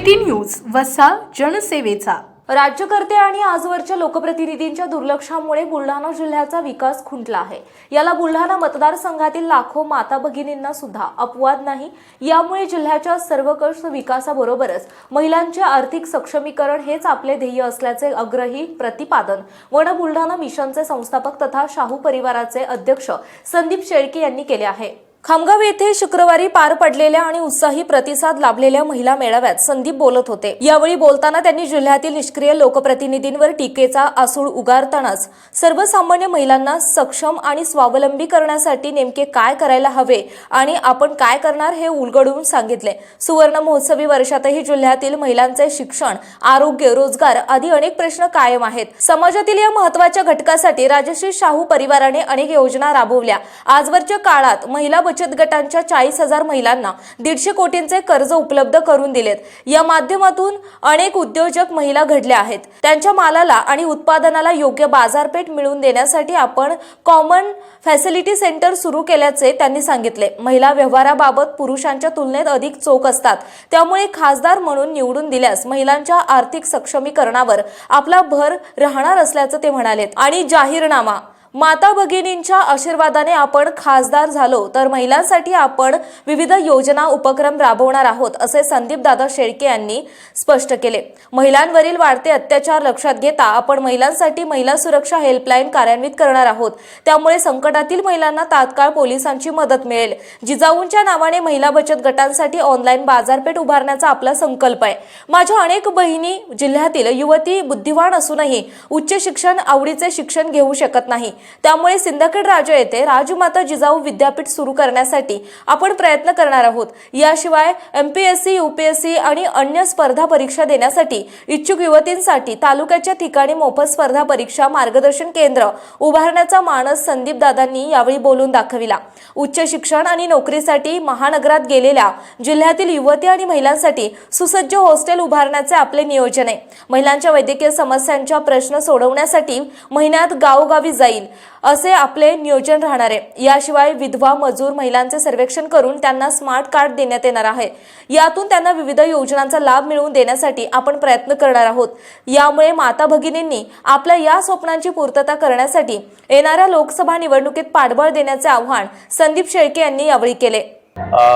City news वसा जनसेवेचा. राज्यकर्ते आणि आजवरच्या लोकप्रतिनिधींच्या दुर्लक्षामुळे बुलढाणा जिल्ह्याचा विकास खुंटला आहे. याला बुलढाणा मतदारसंघातील लाखो माता भगिनींना सुद्धा अपवाद नाही. यामुळे जिल्ह्याच्या सर्वकष विकासाबरोबरच महिलांचे आर्थिक सक्षमीकरण हेच आपले ध्येय असल्याचे अग्रही प्रतिपादन वन बुलढाणा मिशनचे संस्थापक तथा शाहू परिवाराचे अध्यक्ष संदीप शेळके यांनी केले आहे. खामगाव येथे शुक्रवारी पार पडलेल्या आणि उत्साही प्रतिसाद लाभलेल्या महिला मेळाव्यात संदीप बोलत होते. यावेळी बोलताना त्यांनी जिल्ह्यातील निष्क्रिय लोकप्रतिनिधींवर टीकेचा आसूळ उगारतानाच सर्वसामान्य महिलांना सक्षम आणि स्वावलंबी करण्यासाठी नेमके काय करायला हवे आणि आपण काय करणार हे उलगडून सांगितले. सुवर्ण महोत्सवी वर्षातही जिल्ह्यातील महिलांचे शिक्षण आरोग्य रोजगार आदी अनेक प्रश्न कायम आहेत. समाजातील या महत्त्वाच्या घटकासाठी राजश्री शाहू परिवाराने अनेक योजना राबवल्या. आजवरच्या काळात महिला बचत गटांच्या चाळीस हजार महिलांना दीडशे कोटींचे कर्ज उपलब्ध करून दिलेत. या माध्यमातून अनेक उद्योजक महिला घडल्या आहेत. त्यांच्या मालाला आणि उत्पादनाला योग्य बाजारपेठ मिळवून देण्यासाठी आपण कॉमन फॅसिलिटी सेंटर सुरू केल्याचे त्यांनी सांगितले. महिला व्यवहाराबाबत पुरुषांच्या तुलनेत अधिक चोख असतात. त्यामुळे खासदार म्हणून निवडून दिल्यास महिलांच्या आर्थिक सक्षमीकरणावर आपला भर राहणार असल्याचं ते म्हणालेत. आणि जाहीरनामा माता भगिनींच्या आशीर्वादाने आपण खासदार झालो तर महिलांसाठी आपण विविध योजना उपक्रम राबवणार आहोत असे संदीप दादा शेळके यांनी स्पष्ट केले. महिलांवरील वाढते अत्याचार लक्षात घेता आपण महिलांसाठी महिला सुरक्षा हेल्पलाईन कार्यान्वित करणार आहोत. त्यामुळे संकटातील महिलांना तात्काळ पोलिसांची मदत मिळेल. जिजाऊंच्या नावाने महिला बचत गटांसाठी ऑनलाईन बाजारपेठ उभारण्याचा आपला संकल्प आहे. माझ्या अनेक बहिणी जिल्ह्यातील युवती बुद्धिवान असूनही उच्च शिक्षण आवडीचे शिक्षण घेऊ शकत नाही. त्यामुळे सिंदखेड राजा येथे राजमाता जिजाऊ विद्यापीठ सुरू करण्यासाठी आपण प्रयत्न करणार आहोत. याशिवाय एमपीएससी युपीएससी आणि अन्य स्पर्धा परीक्षा देण्यासाठी इच्छुक युवतींसाठी तालुक्याच्या ठिकाणी मोफत स्पर्धा परीक्षा मार्गदर्शन केंद्र उभारण्याचा मानस संदीप दादांनी यावेळी बोलून दाखविला. उच्च शिक्षण आणि नोकरीसाठी महानगरात गेलेल्या जिल्ह्यातील युवती आणि महिलांसाठी सुसज्ज हॉस्टेल उभारण्याचे आपले नियोजन आहे. महिलांच्या वैद्यकीय समस्यांच्या प्रश्न सोडवण्यासाठी महिन्यात गावोगावी जाईल. असे आपले नियोजन राहणार. आहे याशिवाय विधवा मजूर महिलांचे सर्वेक्षण करून त्यांना स्मार्ट कार्ड देण्यात येणार आहे. यातून त्यांना विविध योजनांचा लाभ मिळवून देण्यासाठी आपण प्रयत्न करणार आहोत. यामुळे माता भगिनींनी आपल्या या स्वप्नांची पूर्तता करण्यासाठी येणाऱ्या लोकसभा निवडणुकीत पाठबळ देण्याचे आव्हान संदीप शेळके यांनी यावेळी केले.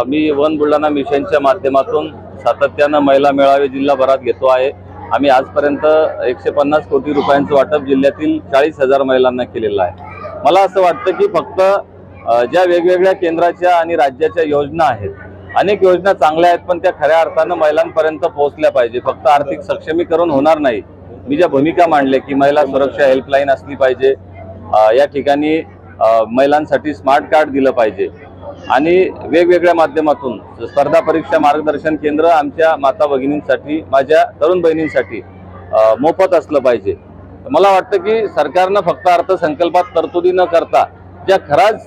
मी वन बुलढाणा मिशनच्या माध्यमातून सातत्यानं महिला मेळावे जिल्हाभरात घेतो आहे. आम्ही आजपर्यंत एकशे पन्नास कोटी रुपयांचं वाटप जिल्ह्यातील चाळीस हजार महिलांना केलेलं आहे. मला असं वाटतं की फक्त ज्या वेगवेगळ्या केंद्राच्या आणि राज्याच्या योजना आहेत अनेक योजना चांगल्या आहेत पण त्या खऱ्या अर्थानं महिलांपर्यंत पोहोचल्या पाहिजे. फक्त आर्थिक सक्षमीकरण होणार नाही. मी ज्या भूमिका मांडल्या की महिला सुरक्षा हेल्पलाईन असली पाहिजे या ठिकाणी महिलांसाठी स्मार्ट कार्ड दिलं पाहिजे. आणि वेगवेगळ्या माध्यमातून स्पर्धा परीक्षा मार्गदर्शन केंद्र आमच्या माता भगिनींसाठी माझ्या तरुण बहिणींसाठी मोफत असलं पाहिजे. मला वाटतं की सरकारनं फक्त अर्थसंकल्पात तरतुदी न करता ज्या खराच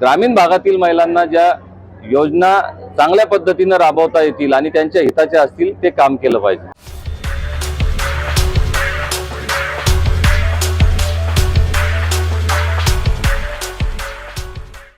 ग्रामीण भागातील महिलांना ज्या योजना चांगल्या पद्धतीनं राबवता येतील आणि त्यांच्या हिताच्या असतील ते काम केलं पाहिजे.